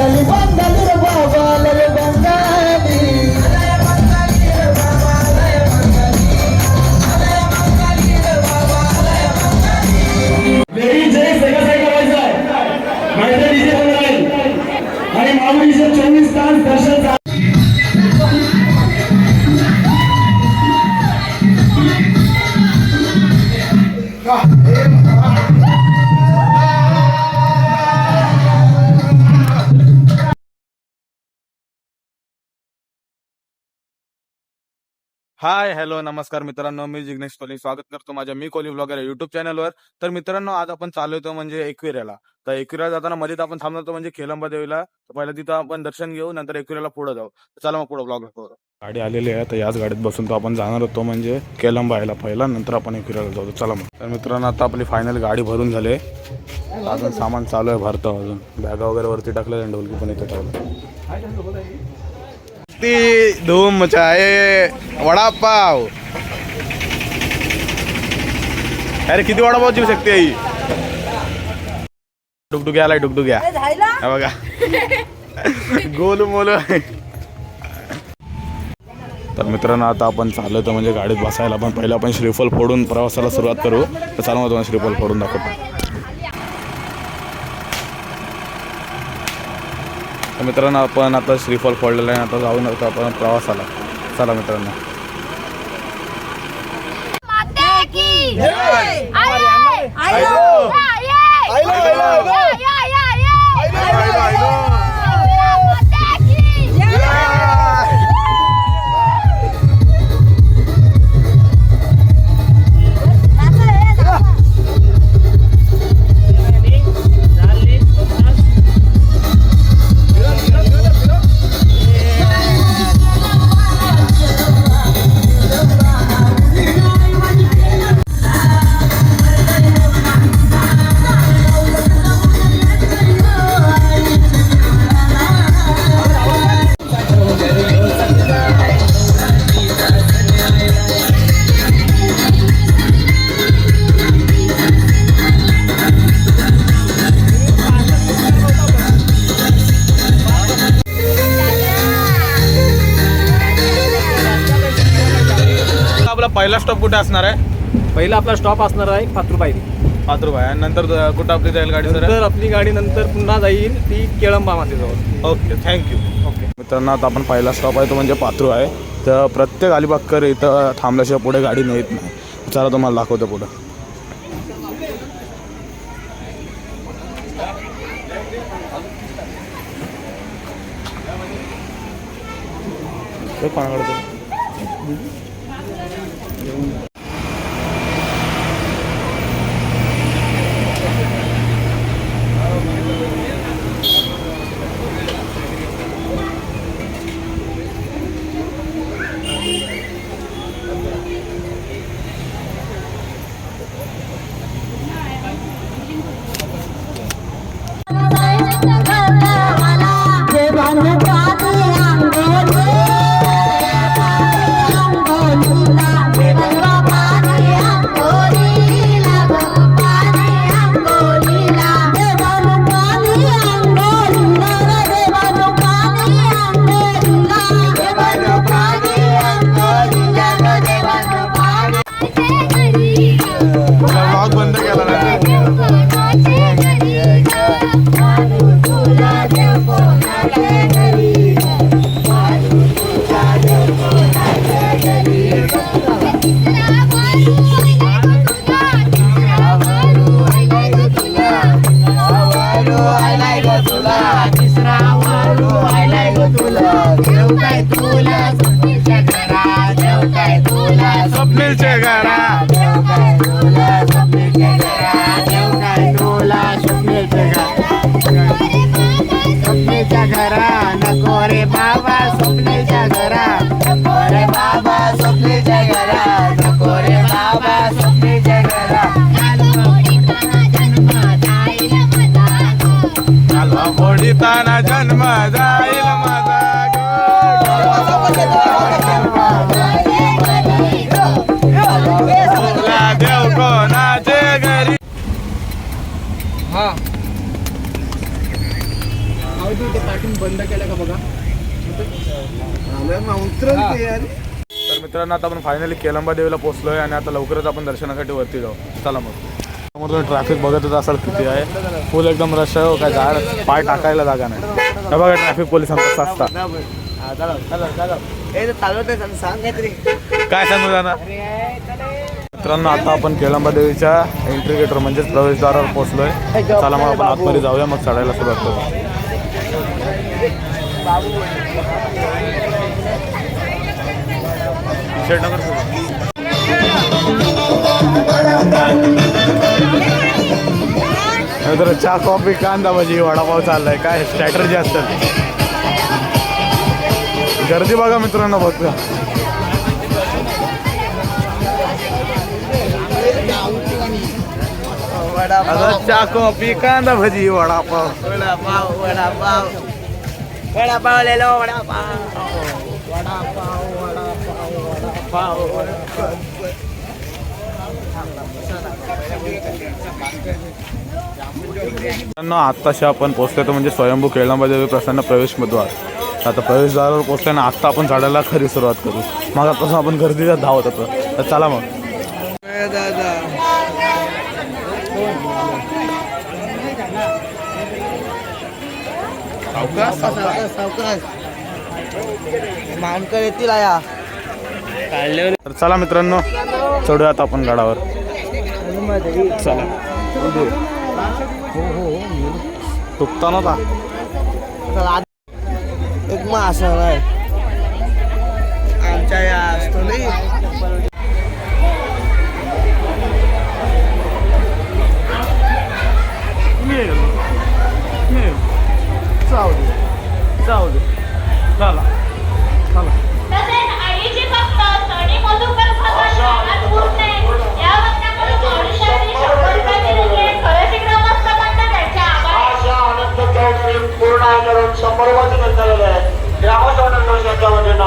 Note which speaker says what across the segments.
Speaker 1: Dale, banda,
Speaker 2: hi hello नमस्कार मित्रांनो मी जिग्नेश कोली स्वागत करतो माझ्या मी कोली ब्लॉगर युट्यूब चॅनलवर. तर मित्रांनो आज आपण चालू होतो म्हणजे एकविऱ्याला तर एकविरा जाताना मध्ये तर आपण थांबलो म्हणजे खेलंबा देवीला तर पहिला तिथं आपण दर्शन घेऊ नंतर एकविऱ्याला पुढे जाऊ. चला मग पुढे ब्लॉग करू गाडी आलेली आहे तर याच गाडीत बसून तो आपण जाणार होतो म्हणजे केलंबा यायला पहिला नंतर आपण एकविऱ्याला जाऊ. चला मग. तर मित्रांनो आता आपली फायनल गाडी भरून झाली अजून सामान चालू आहे भरतो अजून. बॅगा वगैरे वरती टाकलं आणि ढोलकी पण इथे टाकलं ती धूम मचाए वडापाव. अरे किती वडापाव देऊ शकते आई? डुगडुग्या आलाय डुगडुग्या. हा बघा. गोल मोल. तर मित्रांनो आता आपण चाललो तर म्हणजे गाडीत बसायला पण पहिलं आपण श्रीफल फोडून प्रवासाला सुरुवात करू. तर चालू तुम्हाला श्रीफल फोडून दाखवतो. तर मित्रांनो आपण आता श्रीफल फोडलेलं आहे आता जाऊन आता आपण प्रवासाला चला मित्रांनो
Speaker 3: आय आय आय
Speaker 2: आयो.
Speaker 3: आय
Speaker 2: आयो, आयो, कुठे असणार आहे?
Speaker 4: पहिला आपला स्टॉप असणार आहे पात्रुबाई
Speaker 2: पाच रुपये आणि नंतर कुठं आपली जाईल गाडी सर?
Speaker 4: नंतर आपली गाडी नंतर पुन्हा जाईल ती केळंबा मातेजवळ
Speaker 2: ओके थँक्यू
Speaker 4: ओके.
Speaker 2: मित्रांनो आता आपण पहिला स्टॉप आहे तो म्हणजे पात्रू आहे. तर प्रत्येक अलिबागकर इथं थांबल्याशिवाय पुढे गाडी नेत नाही. चला तुम्हाला दाखवतो पुढं. कोणाकडे ते? जन्म जाईल माझा देव कोणाचे घरी
Speaker 4: हा
Speaker 5: तर मित्रांनो आता आपण फायनली केलंबा देवीला पोहोचलोय आणि आता लवकरच आपण दर्शनासाठी वरती जाऊ. चला मग. समोर तुम्ही ट्रॅफिक बघतच असाल किती आहे. फुल एकदम रश आहे हो, काय झाड पाय टाकायला जागा नाही. हे बघा ट्रॅफिक पोलीस आमचा
Speaker 6: सांग
Speaker 5: काय सांगू जाणार? मित्रांनो आता आपण केळंबा देवीच्या एंट्री गेटवर म्हणजेच प्रवेशद्वारावर पोहोचलोय. चला मग आपण आतमध्ये जाऊया मग चढायला सुरुवात करू. T-shirt तर चहा कॉफी कांदा भाजी वडापाव चाललाय. काय स्ट्रॅटर्जी असतात. गर्दी बघा मित्रांनो फक्त. चहा कॉफी कांदा भजी वडापाव.
Speaker 6: वडापाव वडापाव वडापाव ले वडापाव वडापाव वडापाव वडापाव.
Speaker 5: मित्रांनो आत्ताशी आपण पोहोचलो तर म्हणजे स्वयंभू केळंबा देवी प्रसन्न प्रवेशद्वार आता प्रवेशद्वारावर पोहोचलो ना आत्ता आपण चढायला खरी सुरुवात करू. मग आतापासून आपण गर्दीचा धावत होतो तर चला मग.
Speaker 6: मानकर येतील आया
Speaker 5: तर चला मित्रांनो चढूयात आपण गडावर. चला. तुटता नव्हता
Speaker 6: एक मासा आहे. आमच्या या असतो नाही
Speaker 5: जाऊ दे जाऊ दे.
Speaker 4: నాయకుడు సంబరపడుతున్న తల్లి గ్రామ సోదరులు చెప్తామంటున్న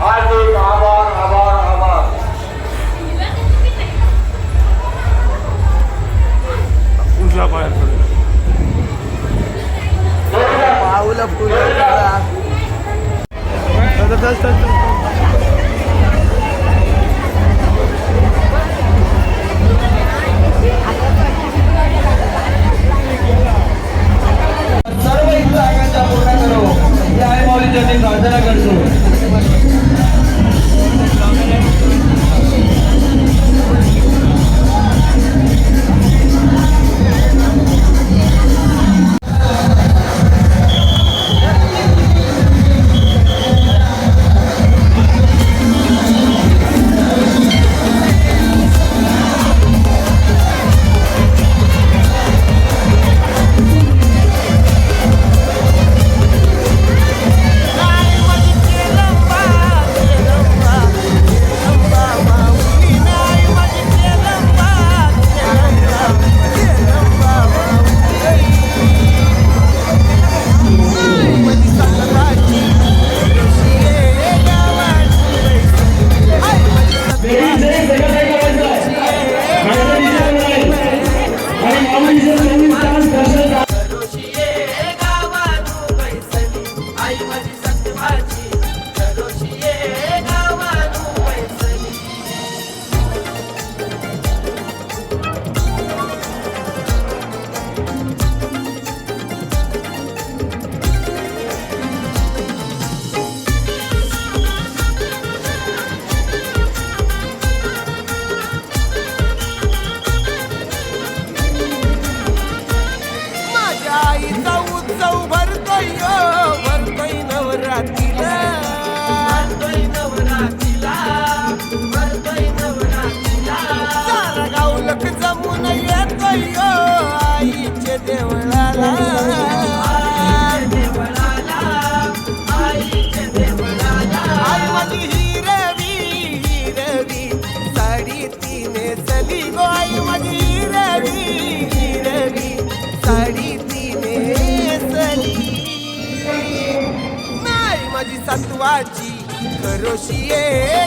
Speaker 4: హార్దిక్ ఆభార్ ఆభార్ ఆభార్ పావుల పూజ आभार
Speaker 5: उजव्या
Speaker 6: सत्वाची खरोशी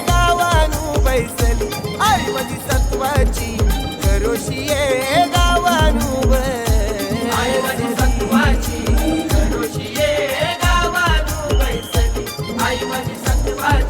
Speaker 6: गावानू बैसली आई माझी सत्वाची खरोशी गावानू बैसली I.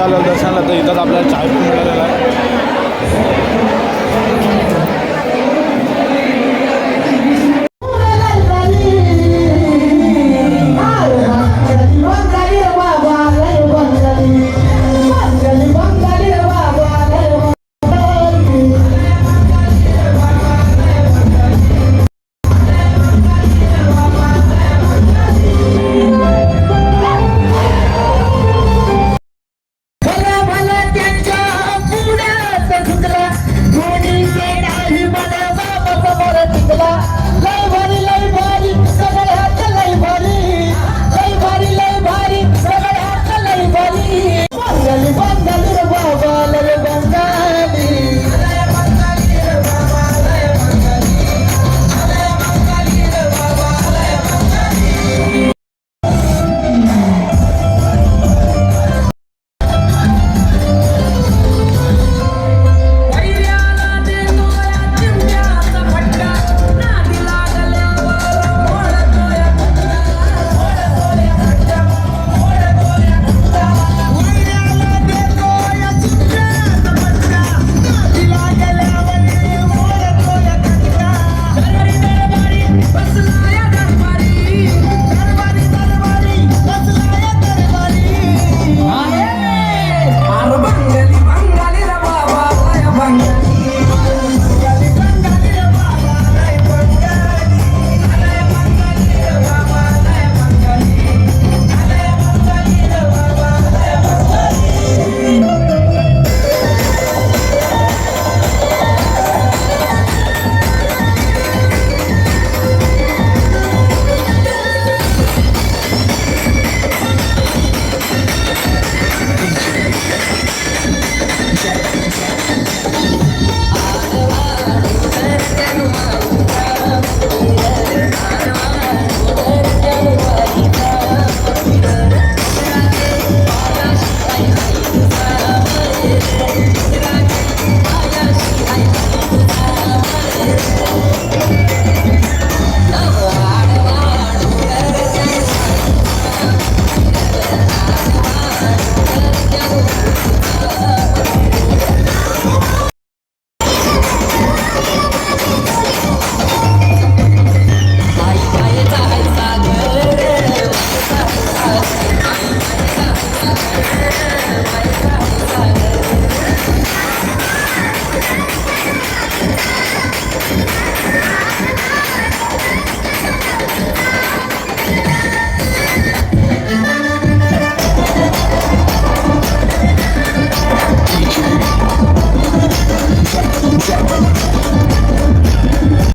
Speaker 6: झालं दर्शनाला तर इथंच
Speaker 2: आपल्याला चाय पण मिळालेला आहे.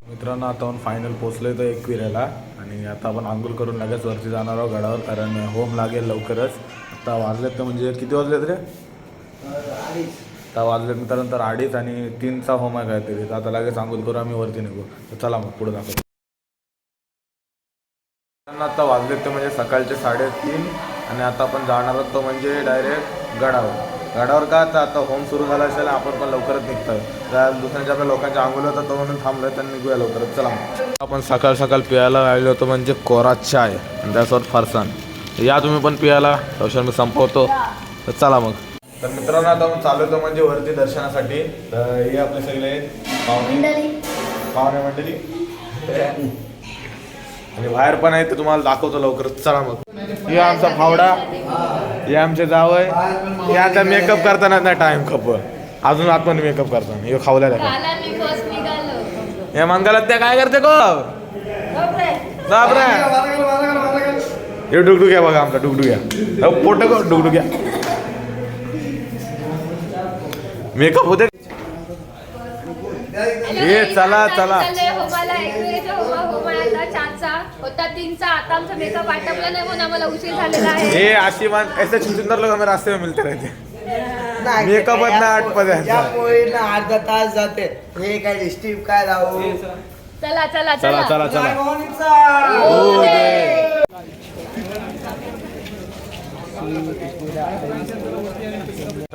Speaker 2: मित्रांनो आता आपण फायनल पोचलोय तर एकविऱ्याला आणि आता आपण आंघोळ करून लगेच वरती जाणार आहोत गडावर कारण होम लागेल लवकरच. आता वाजलेत तर म्हणजे किती वाजलेत रे? आता वाजलेत तर अडीच आणि तीनचा होम आहे काहीतरी. तर आता लगेच आंघोळ करू आम्ही वरती निघू. तर चला मग पुढे दाखवतो. आता वाजलेत ते म्हणजे सकाळचे साडेतीन आणि आता आपण जाणार आहोत तो म्हणजे डायरेक्ट गडावर. गडावर का तर आता होम सुरू झाला असेल आपण पण लवकरच निघतोय. त्या दुसऱ्यांच्या आपल्या लोकांच्या आंघोळ होतं तो म्हणून थांबलोय तर निघूया लवकरच. चला. आपण सकाळ सकाळ पियाला आलेलो होतो म्हणजे कोरा चाय. आणि त्यासोबत फरसाण या तुम्ही पण पियाला. तवशर मी संपवतो. तर चला मग. तर मित्रांनो आता आपण चालू होतो म्हणजे वरती दर्शनासाठी. तर हे आपले सगळे पाहुणे पाहुणे मंडळी. आणि बाहेर पण आहे ते तुम्हाला दाखवतो लवकर. चला मग. हे आमचा फावडा. हे आमचे जावय हे आता मेकअप करताना नाही टाइम खप अजून आतमध्ये मेकअप करताना. हे खावल्या हे मंगलात त्या काय करते को बापरे. हे डुकडू घ्या बघा आमचा डुकडू घ्या. पोट डुकडू घ्या. मेकअप होते. ए, चला, चला.
Speaker 3: होता तीनचा आता आमचा मेकअप आटपला नाही म्हणून आम्हाला उशीर झालेला आहे.
Speaker 2: हे अशी मान ऐसे सुंदर लोग हमें रास्ते में मिलते रहते मेकअप ना आठपत
Speaker 6: या पोळीला अर्धा तास जाते. हे काय लिस्टिप काय राहू?
Speaker 3: चला चला
Speaker 2: चला.
Speaker 3: चला
Speaker 2: चला.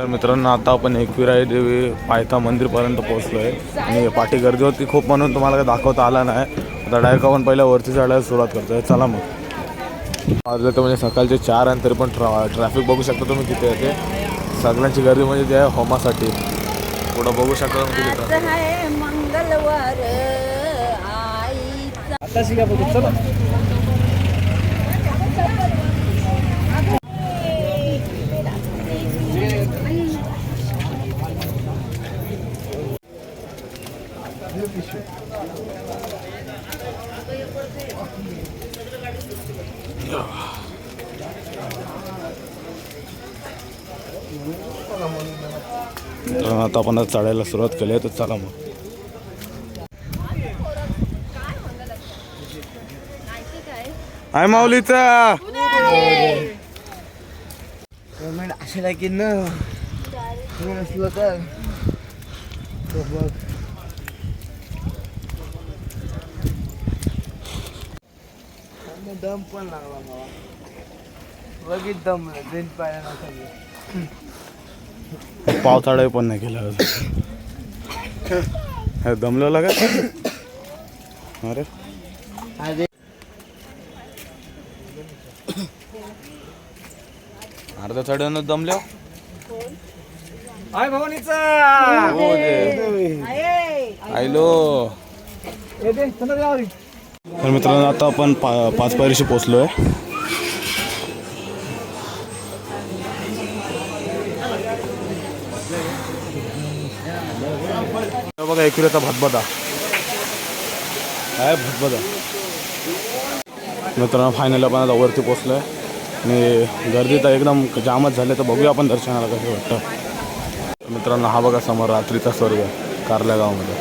Speaker 2: तर मित्रांनो आता आपण एकविराई देवी पायथा मंदिरपर्यंत पोहोचलो आहे आणि पाठी गर्दी होती खूप म्हणून तुम्हाला काही दाखवता आला नाही. आता डायरेक्ट आपण पहिल्या वरती चढायला सुरुवात करतोय. चला मग. वाजलं तर म्हणजे सकाळचे चार आणि तरी पण ट्रा ट्रॅफिक बघू शकता तुम्ही किती आहे ते. सगळ्यांची गर्दी म्हणजे ते आहे होमासाठी. पुढं बघू शकता तुम्ही तिथं
Speaker 7: आहे मंगळवार आईचा
Speaker 4: आता शिका बघू चला
Speaker 2: तर आता आपण चढायला सुरुवात केली आहे तर चला मग. हाय माऊलीचा.
Speaker 6: पेमेंट असेल की न? नसलं तर. बघ. दम पण लागला मला. बघित दम ट्रेन पाहिला सगळं
Speaker 2: पावसाळा पण नाही केला दमलेला का अरे
Speaker 6: अरे.
Speaker 2: अर्धा चढवून दमल्या?
Speaker 4: हाय भवानीचा!
Speaker 2: हो. आयलो. तर मित्रांनो आता आपण पा पाच पायरीशी पोचलोय बघा एकुऱ्याचा भदबदा काय भदबदा मित्रांनो फायनल आपण आता वरती पोचलोय आणि गर्दी तर एकदम जामच झाले तर बघूया आपण दर्शनाला कसं वाटतं. मित्रांनो हा बघा समोर रात्रीचा स्वर्ग कारल्या गावामध्ये.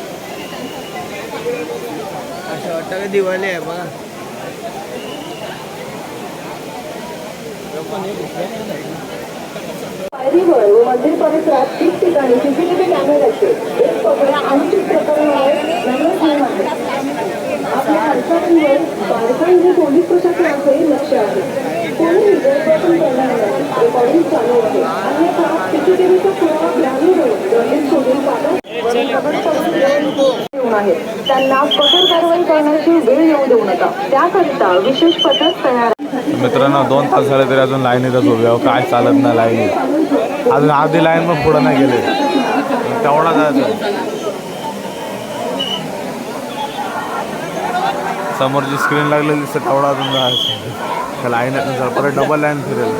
Speaker 6: असं वाटतं का दिवाळी आहे बघा
Speaker 8: मंदिर परिसरात ठिकाणी सीसीटीव्ही कॅमेऱ्याचे एक पकडा अनुचित प्रकरण आहे. आपल्या हालचालींवर बारकाईने पोलीस प्रशासनाचंही लक्ष आहे. कोणी रिझर्वेशन करणार नाही. रेकॉर्डिंग चालू आहे. अन्यथा सीसीटीव्हीचा पुरावा ग्रामीण धरून सोडून शोधून त्यांना कठोर कारवाई करण्याची वेळ येऊ देऊ नका. त्याकरिता विशेष पथक तयार
Speaker 2: मित्रांनो दोन तास झाले तरी अजून लाईनीतच उभे आहो. काय चालत नाही लाईनीत अजून अर्धी लाईन पण पुढं नाही गेले. तेवढा जायचं. समोर जी स्क्रीन लागलेली दिसते तेवढा अजून जायचं. त्या लाईन परत डबल लाईन फिरेल.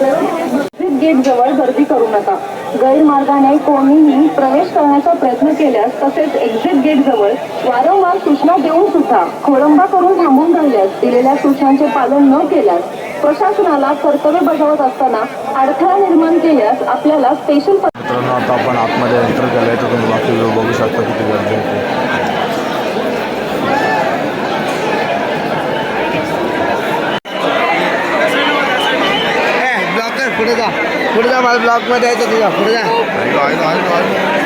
Speaker 8: एक्झिट गेट जवळ गर्दी करू नका. गैरमार्गाने कोणीही प्रवेश करण्याचा प्रयत्न केल्यास तसेच एक्झिट गेट जवळ वारंवार सूचना देऊन सुद्धा खोळंबा करून थांबून राहिल्यास दिलेल्या सूचनांचे पालन न केल्यास प्रशासनाला कर्तव्य बजावत असताना अडथळा निर्माण केल्यास आपल्याला स्पेशल
Speaker 2: मित्रांनो आता आपण आतमध्ये एंटर केलं आहे तर तुम्ही बाकी बघू शकता किती गर्दी आहे. ते.
Speaker 6: ब्लॉक कर पुढे जा. पुढे जा मला ब्लॉकमध्ये यायचं तुझा पुढे जा.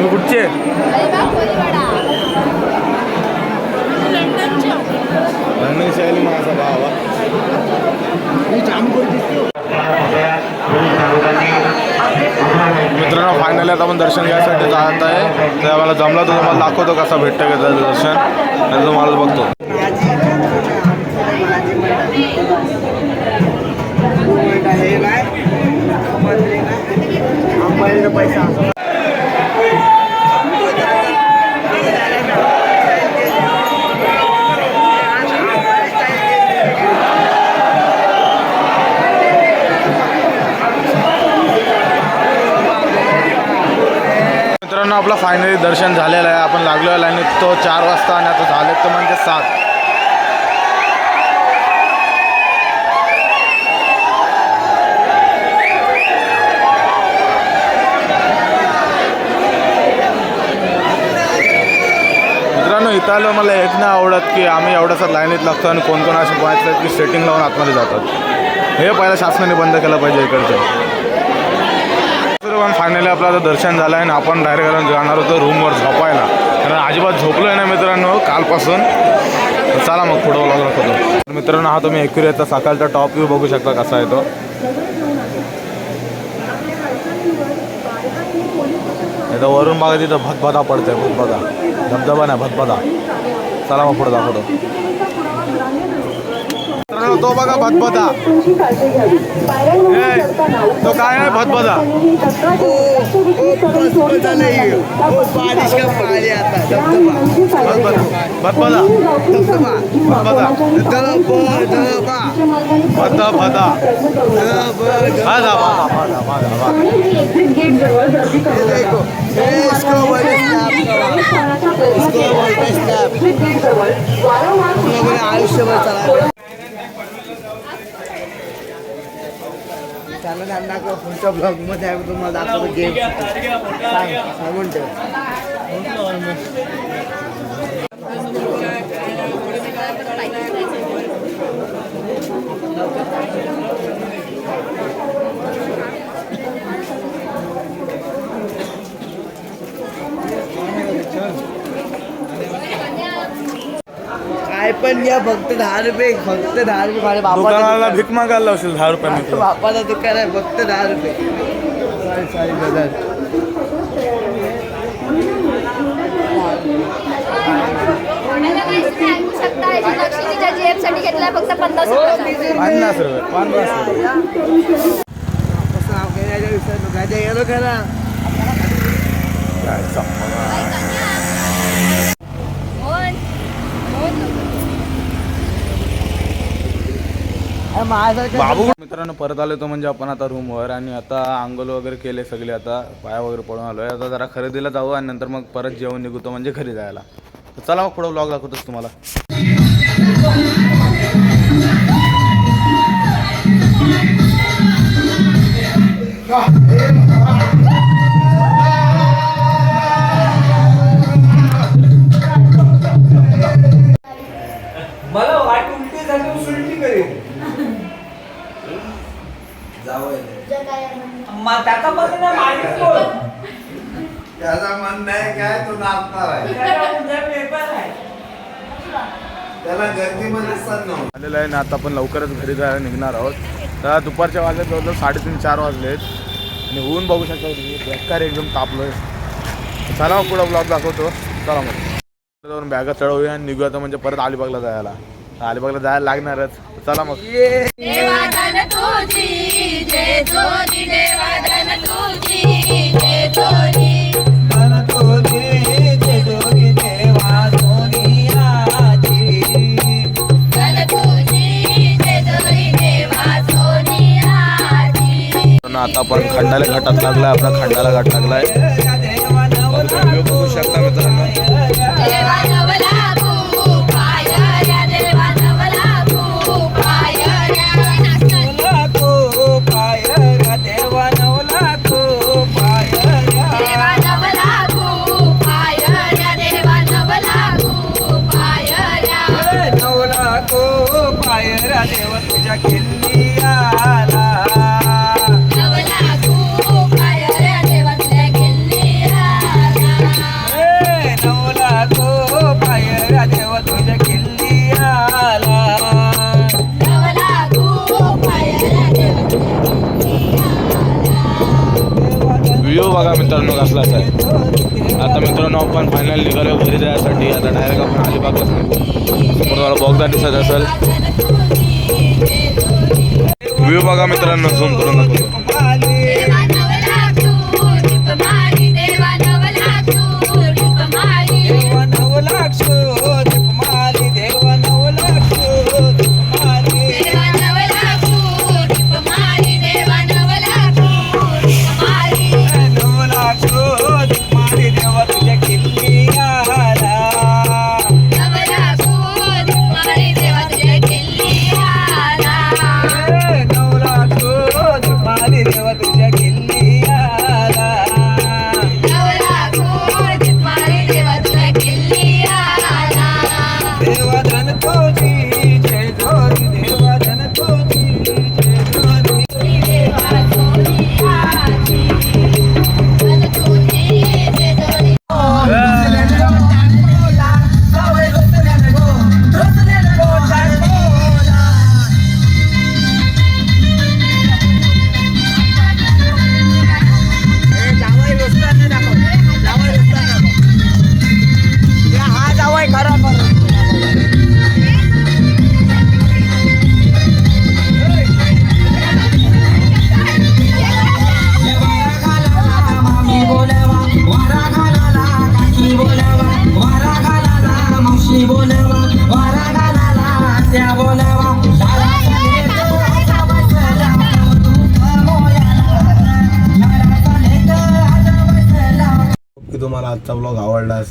Speaker 2: तुम्ही कुठचे माझा भावा मित्रांनो फायनली आता आपण दर्शन घ्यायसाठी जात आहे. तर आम्हाला जमला तर तुम्हाला दाखवतो कसा भेटतं का त्याचं दर्शन. आणि तुम्हाला बघतो.
Speaker 6: पैसा.
Speaker 2: आपला फायनली दर्शन झालेलं आहे. आपण लागलो लाईन तो चार वाजता आणि आता झालं तर म्हणजे सात. मित्रांनो इथं आलो मला हेच नाही आवडत की आम्ही एवढंसं लाईनीत लागतो आणि कोणकोण असे पाहतात की सेटिंग लावून आतमध्ये जातात. हे पहिला शासनाने बंद केलं पाहिजे इकडचं. तर पण फायनली आपलं आता दर्शन झालं आहे आणि आपण डायरेक्ट जाणार होतो रूमवर झोपायला. कारण अजिबात झोपलो आहे ना मित्रांनो कालपासून. चला मग पुढं व्लॉग होतो मित्रांनो हा तुम्ही एक्युरेटचा सकाळचा टॉप व्ह्यू बघू शकता कसा आहे तो. इथं वरून बघा तिथं भदभदा पडतंय भदभदा धबधबा नाही भदभदा चला मग पुढं दाखवतो. मित्रांनो तो बघा भदभदा.
Speaker 8: तुमची काळजी घ्यावी. पायऱ्यांवर
Speaker 2: ए,
Speaker 8: चढताना
Speaker 2: तो काय आहे भदभदा?
Speaker 8: ही तक्रार करून चोरी करण्यात आली. झालं
Speaker 6: ना दाखव पुढचा ब्लॉग मध्ये आम्ही तुम्हाला दाखवतो गेम सांग सांगून ठेव Thank काय पण घ्या फक्त दहा रुपये फक्त दहा रुपये माझ्या
Speaker 2: दुकानाला
Speaker 6: दुकान.
Speaker 2: भीक मागायला लावशील दहा रुपयाने तू.
Speaker 6: बापाचं दुकान आहे फक्त दहा रुपये सॉरी सॉरी ब्रदर
Speaker 3: ऐकू शकता याची लक्ष्मीच्या जीएफ साठी घेतलाय फक्त पन्नास रुपये
Speaker 2: पन्नास रुपये पन्नास रुपये
Speaker 6: कसं नाव काय विसरलो काय ते गेलो करा
Speaker 2: काय चप्पल. बाबू मित्रांनो परत आलो तो म्हणजे आपण आता रूमवर आणि आता आंघोळ वगैरे केले सगळे आता पाया वगैरे पडून आलोय. आता जरा खरेदीला जाऊ आणि नंतर मग परत जेवण निघतो म्हणजे घरी जायला. तर चला मग पुढं ब्लॉग दाखवतोच तुम्हाला.
Speaker 1: मला मग त्याचा
Speaker 9: त्याचा म्हणणं आहे काय तो नाचणार आहे.
Speaker 1: पेपर आहे.
Speaker 9: त्याला गर्दीमध्ये सण नव्हतं.
Speaker 2: आलेलं आहे ना आता आपण लवकरच घरी जायला निघणार आहोत. तर दुपारच्या वाजले जवळजवळ साडेतीन चार वाजलेत आणि ऊन बघू शकता तुम्ही बेकार एकदम तापलोय. चला मग पुढं ब्लॉग दाखवतो. चला मग. जाऊन बॅगा चढवूया आणि निघूया आता म्हणजे परत अलिबागला जायला. तर अलिबागला जायला लागणारच. तर चला मग.
Speaker 3: देवाधन तुझी जय जोनी देवाधन तुझी जय जोनी धन तुझी जय जोनी देवा सोनियाची
Speaker 2: पण आता आपण खंडाला घाटात लागलाय आपला खंडाला घाट लागलाय. बघू शकता मित्रांनो.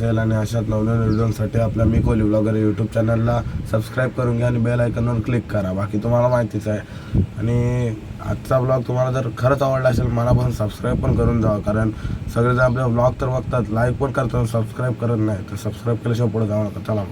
Speaker 2: असेल आणि अशाच नवनवीन व्हिडिओसाठी आपल्या मी कोली ब्लॉगर यूट्यूब चॅनलला सबस्क्राईब करून घ्या आणि बेल आयकनवर क्लिक करा. बाकी तुम्हाला माहितीच आहे. आणि आजचा ब्लॉग तुम्हाला जर खरंच आवडला असेल मला पण सबस्क्राईब पण करून जावा कारण सगळेजण आपले ब्लॉग तर बघतात लाईक पण करतात सबस्क्राईब करत नाही. तर सबस्क्राईब केल्याशिवाय पुढे जावं नका. चला